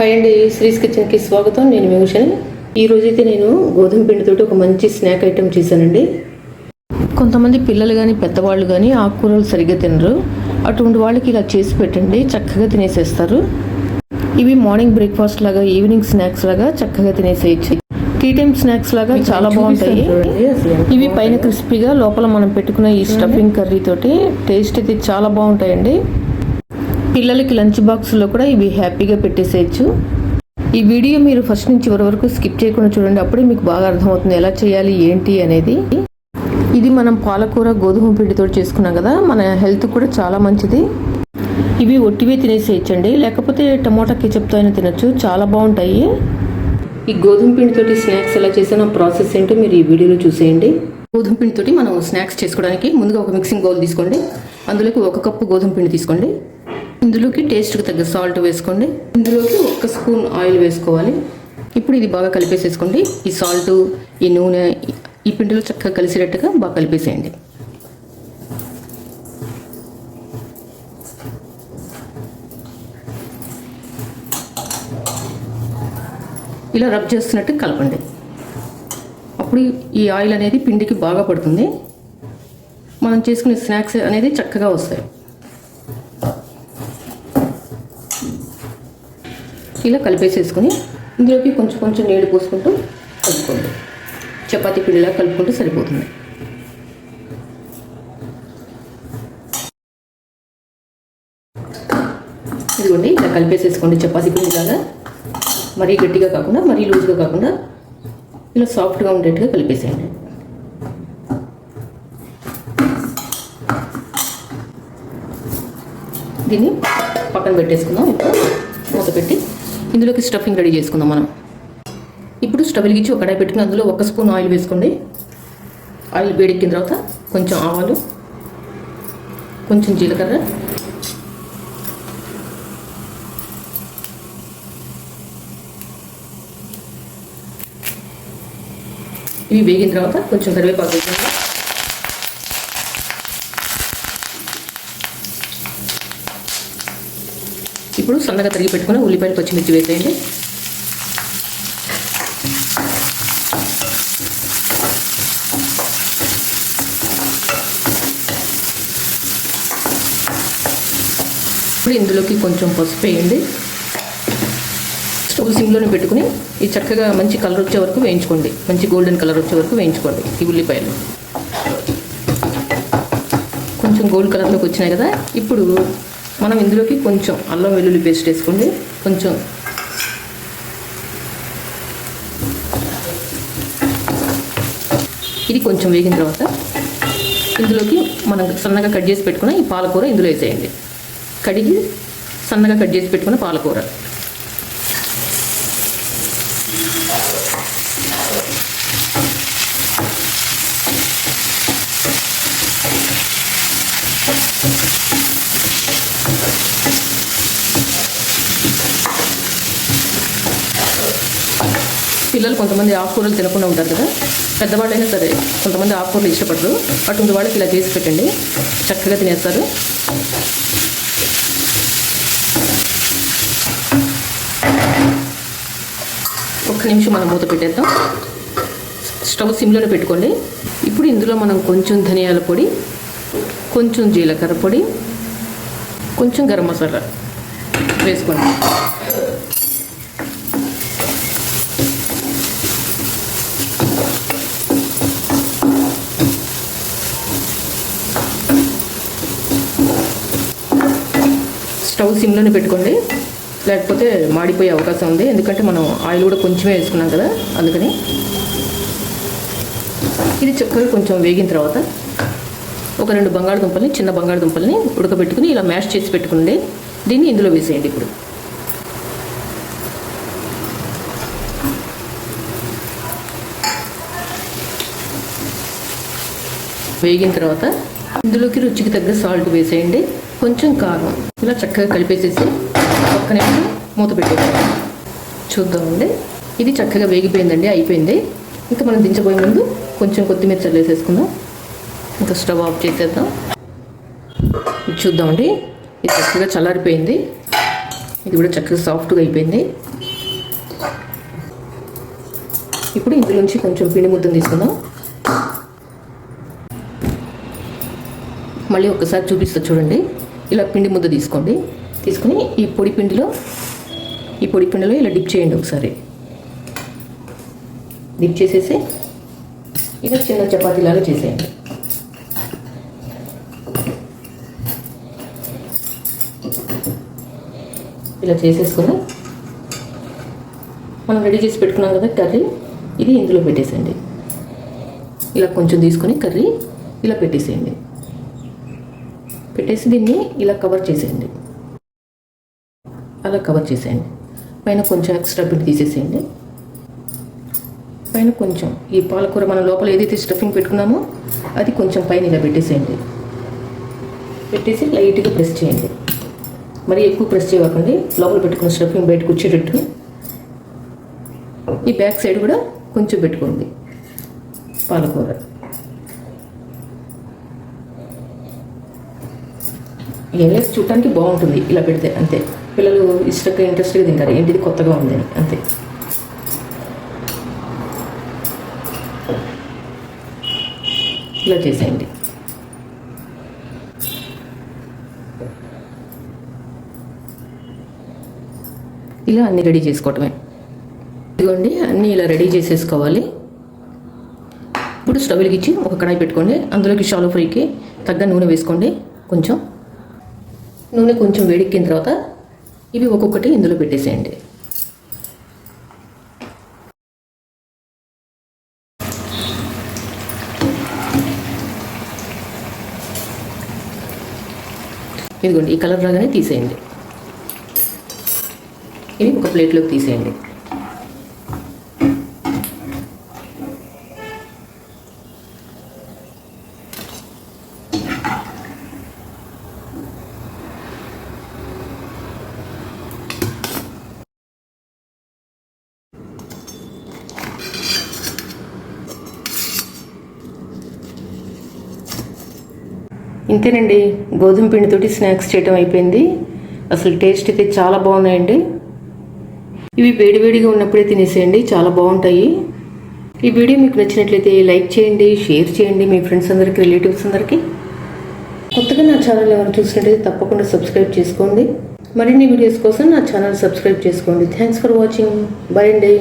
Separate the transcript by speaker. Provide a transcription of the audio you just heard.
Speaker 1: Hi అండి శ్రీస్ కిచెన్కి స్వాగతం. నేను మిషన్ ఈ రోజైతే నేను గోధుమ పిండితోటి ఒక మంచి స్నాక్ ఐటెం చేశానండి. కొంతమంది పిల్లలు కానీ పెద్దవాళ్ళు కానీ ఆకుకూరలు సరిగ్గా తినరు. అటువంటి వాళ్ళకి ఇలా చేసి పెట్టండి చక్కగా తినేసేస్తారు. ఇవి మార్నింగ్ బ్రేక్ఫాస్ట్ లాగా ఈవినింగ్ స్నాక్స్ లాగా చక్కగా తినేసేయచ్చు. టీ టైం స్నాక్స్ లాగా చాలా బాగుంటాయి. ఇవి పైన క్రిస్పీగా లోపల మనం పెట్టుకున్న ఈ స్టఫింగ్ కర్రీ తోటి టేస్ట్ అయితే చాలా బాగుంటాయండి. పిల్లలకి లంచ్ బాక్స్లో కూడా ఇవి హ్యాపీగా పెట్టేసేయచ్చు. ఈ వీడియో మీరు ఫస్ట్ నుంచి చివరి వరకు స్కిప్ చేయకుండా చూడండి అప్పుడే మీకు బాగా అర్థమవుతుంది ఎలా చేయాలి ఏంటి అనేది. ఇది మనం పాలకూర గోధుమ పిండితో చేసుకున్నాం కదా మన హెల్త్ కూడా చాలా మంచిది. ఇవి ఒట్టివే తినేసేయచ్చండి లేకపోతే టమోటా కెచప్తో అయినా తినచ్చు చాలా బాగుంటాయి. ఈ గోధుమ పిండితోటి స్నాక్స్ ఎలా చేసిన ప్రాసెస్ ఏంటో మీరు ఈ వీడియోలో చూసేయండి. గోధుమ పిండితోటి మనం స్నాక్స్ చేసుకోవడానికి ముందుగా ఒక మిక్సింగ్ బౌల్ తీసుకోండి అందులోకి ఒక కప్పు గోధుమ పిండి తీసుకోండి. ఇందులోకి టేస్ట్కి తగ్గ సాల్ట్ వేసుకోండి. ఇందులోకి ఒక స్పూన్ ఆయిల్ వేసుకోవాలి. ఇప్పుడు ఇది బాగా కలిపేసేసుకోండి. ఈ సాల్ట్ ఈ నూనె ఈ పిండిలో చక్కగా కలిసేటట్టుగా బాగా కలిపేసేయండి. ఇలా రబ్ చేస్తున్నట్టు కలపండి. అప్పుడు ఈ ఆయిల్ అనేది పిండికి బాగా పడుతుంది. మనం చేసుకునే స్నాక్స్ అనేది చక్కగా వస్తాయి. ఇలా కలిపేసేసుకొని ఇందులోకి కొంచెం కొంచెం నీళ్ళు పోసుకుంటూ కలుపుకోండి. చపాతీ పిండిలా కలుపుకుంటూ సరిపోతుంది. ఇదిగోండి ఇలా కలిపేసేసుకోండి చపాతీ పిండిలాగా. మరీ గట్టిగా కాకుండా మరీ లూజ్గా కాకుండా ఇలా సాఫ్ట్గా ఉండేట్టుగా కలిపేసేయండి. దీన్ని పక్కన పెట్టేసుకుందాం. ఇప్పుడు మూత పెట్టి ఇందులోకి స్టఫింగ్ రెడీ చేసుకుందాం మనం. ఇప్పుడు స్టవ్ వెలిగించి ఒక కడాయి పెట్టుకుని అందులో ఒక స్పూన్ ఆయిల్ వేసుకోండి. ఆయిల్ వేడెక్కిన తర్వాత కొంచెం ఆవాలు కొంచెం జీలకర్ర ఇవి వేగిన తర్వాత కొంచెం కరివేపాకు వేసుకోండి ఇప్పుడు సన్నగా తరిగి పెట్టుకుని ఉల్లిపాయలు పచ్చిమిర్చి వేసేయండి. ఇప్పుడు ఇందులోకి కొంచెం పసుపు వేయండి. స్టవ్ సిమ్లోనే పెట్టుకుని ఈ చక్కగా మంచి కలర్ వచ్చే వరకు వేయించుకోండి. మంచి గోల్డెన్ కలర్ వచ్చే వరకు వేయించుకోండి ఈ ఉల్లిపాయలు. కొంచెం గోల్డ్ కలర్లోకి వచ్చినాయి కదా. ఇప్పుడు మనం ఇందులోకి కొంచెం అల్లం వెల్లుల్లి పేస్ట్ వేసుకోండి. కొంచెం ఇది కొంచెం వేగిన తర్వాత ఇందులోకి మనం సన్నగా కట్ చేసి పెట్టుకున్న ఈ పాలకూర ఇందులో వేసేయండి. కడిగి సన్నగా కట్ చేసి పెట్టుకున్న పాలకూర. పిల్లలు కొంతమంది ఆకుకూరలు తినకుండా ఉంటారు కదా. పెద్దవాళ్ళైనా సరే కొంతమంది ఆకుకూరలు ఇష్టపడరు. అటువంటి వాళ్ళకి ఇలా చేసి పెట్టండి. చక్కగా తినేస్తారు. ఒక్క నిమిషం మనం మూత పెట్టేద్దాం. స్టవ్ సిమ్లోనే పెట్టుకోండి. ఇప్పుడు ఇందులో మనం కొంచెం ధనియాల పొడి కొంచెం జీలకర్ర పొడి కొంచెం గరం మసాలా వేసుకోండి. స్టవ్ సిమ్లోనే పెట్టుకోండి. లేకపోతే మాడిపోయే అవకాశం ఉంది. ఎందుకంటే మనం ఆయిల్ కూడా కొంచెమే వేసుకున్నాం కదా అందుకని. ఇది చక్కగా కొంచెం వేగిన తర్వాత ఒక రెండు బంగాళదుంపల్ని చిన్న బంగాళదుంపల్ని ఉడకబెట్టుకుని ఇలా మ్యాష్ చేసి పెట్టుకుండే దీన్ని ఇందులో వేసేయండి ఇప్పుడు. వేగిన తర్వాత ఇందులోకి రుచికి తగ్గ సాల్ట్ వేసేయండి. కొంచెం కారం ఇలా చక్కగా కలిపేసేసి పక్కనే మూత పెట్టేయండి చూద్దామండి. ఇది చక్కగా వేగిపోయిందండి అయిపోయింది. ఇంకా మనం దించబోయే ముందు కొంచెం కొత్తిమీర చల్లేసేసుకుందాం. ఇంకా స్టవ్ ఆఫ్ చేసేద్దాం. ఇది చూద్దామండి. ఇది చక్కగా చల్లారిపోయింది. ఇది కూడా చక్కగా సాఫ్ట్గా అయిపోయింది. ఇప్పుడు ఇందులోంచి కొంచెం పిండి ముద్దను తీసుకుందాం. మళ్ళీ ఒకసారి చూపిస్తా చూడండి. ఇలా పిండి ముద్ద తీసుకోండి. తీసుకుని ఈ పొడి పిండిలో ఈ పొడి పిండిలో ఇలా డిప్ చేయండి ఒకసారి. డిప్ చేసేసి ఇలా చిన్న చపాతీలాగా చేసేయండి. ఇలా చేసేసుకుని మనం రెడీ చేసి పెట్టుకున్నాం కదా కర్రీ ఇది ఇందులో పెట్టేసేయండి. ఇలా కొంచెం తీసుకొని కర్రీ ఇలా పెట్టేసేయండి. పెట్టేసి దీన్ని ఇలా కవర్ చేసేయండి. అలా కవర్ చేసేయండి. పైన కొంచెం ఎక్స్ట్రా పిండి తీసేసేయండి. పైన కొంచెం ఈ పాలకూర మనం లోపల ఏదైతే స్టఫింగ్ పెట్టుకున్నామో అది కొంచెం పైన ఇలా పెట్టేసేయండి. పెట్టేసి లైట్గా ప్రెస్ చేయండి. మరి ఎక్కువ ప్రెస్ చేయకండి. లోపల పెట్టుకున్న స్టఫింగ్ బయటకు వచ్చేటట్టు. ఈ బ్యాక్ సైడ్ కూడా కొంచెం పెట్టుకోండి. పాలకూర. ఏం చూడటానికి బాగుంటుంది ఇలా పెడితే అంతే. పిల్లలు ఇష్టంగా ఇంట్రెస్ట్గా తింటారు. ఏంటిది కొత్తగా ఉందని అంతే. ఇలా చేసేయండి. ఇలా అన్నీ రెడీ చేసుకోవటమే. ఇదిగోండి అన్నీ ఇలా రెడీ చేసేసుకోవాలి. ఇప్పుడు స్టవ్ వెలిగించి ఒక కడాయి పెట్టుకోండి. అందులోకి షాలో ఫ్రైకి తగ్గ నూనె వేసుకోండి. కొంచెం. నూనె కొంచెం వేడెక్కిన తర్వాత ఇవి ఒక్కొక్కటి ఇందులో పెట్టేసేయండి. ఇదిగోండి ఈ కలర్ రాగానే తీసేయండి. ఇవి ఒక ప్లేట్లోకి తీసేయండి. ఇంతేనండి గోధుమ పిండితోటి స్నాక్స్ చేయటం అయిపోయింది. అసలు టేస్ట్ అయితే చాలా బాగున్నాయండి. ఇవి వేడివేడిగా ఉన్నప్పుడే తినేసేయండి చాలా బాగుంటాయి. ఈ వీడియో మీకు నచ్చినట్లయితే లైక్ చేయండి షేర్ చేయండి మీ ఫ్రెండ్స్ అందరికీ రిలేటివ్స్ అందరికీ. కొత్తగా నా ఛానల్ ఎవరు చూసినట్లయితే తప్పకుండా సబ్స్క్రైబ్ చేసుకోండి. మరిన్ని వీడియోస్ కోసం నా ఛానల్ సబ్స్క్రైబ్ చేసుకోండి. థ్యాంక్స్ ఫర్ వాచింగ్ బై అండి.